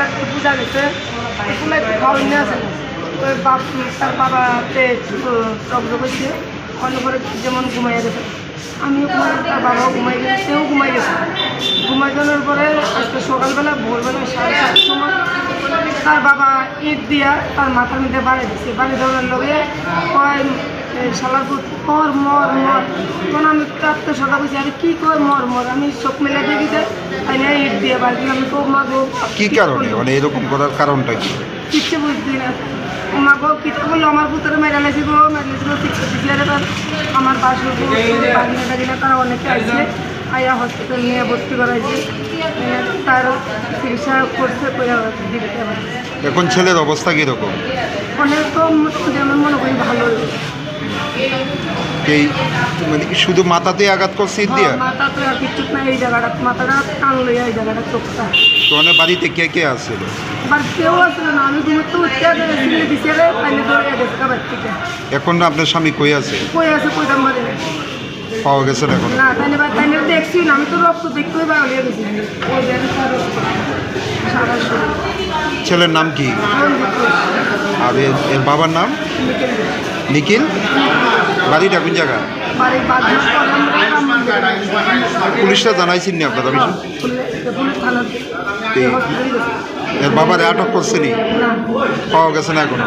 গেছে স্কুলে একটু খাওয়ার নিয়ে আসে। ওই বাপ, তার বাবাতে জব্দ করছে অন্য করে যেমন ঘুমাইয়া গেছে। আমিও ঘুমাই তার বাবাও ঘুমাই গেছে, সেও ঘুমাই গেছে। ঘুমাই যাওয়ার পরে আজকে সকালবেলা, ভোরবেলা সাড়ে সাতটার সময় তার বাবা ইট দিয়া তার মাথার মধ্যে বাড়ি দিচ্ছে বাড়ি দেওয়ার লগে কয় শালার পুত মর মর তখন আমি কাঁদতে সদা বলছি আরে কী কর মর মর? আমি চোখ মেলে দেখি যে তাই দিয়ে বাড়ি দিলাম তো মা গো কি কারণে? মানে এরকম করার কারণটা কি? কিচ্ছু বুঝছি না। ও মা গো কিতা বলল আমার পুত্রে মেরা গো মেরা গো আমার বাসুর তারা অনেকে আসছে আয়া হসপিটাল নিয়ে ভর্তি করাইছে তার চিকিৎসা করছে এখন ছেলের অবস্থা কীরকম? অনেক তো মোটামুটি আমার মনে করি ভালো। এই মানে কি শুধু মাথাতে আঘাত করছে ইট দিয়া? মাথা তো আর কিছু না এই জায়গাটা মাথাটা টান লইয়া এই জায়গাটা চোখটা। তো মানে বাড়িতে কে কে থেকে। এখন আপনার স্বামী কই আছে? কই আছে বাড়ি পাওয়া গেছে এখন? না বা তাই দেখছি না আমি তো রক্ত গেছি। ছেলের নাম কি? আর এর এর বাবার নাম? নিখিল? বাড়িটা কোন জায়গা? পুলিশটা জানাইছেন নি আপনারা হসপিটাল গেছে এর বাবারে আটক করছেনি? পাওয়া গেছে না এখনও?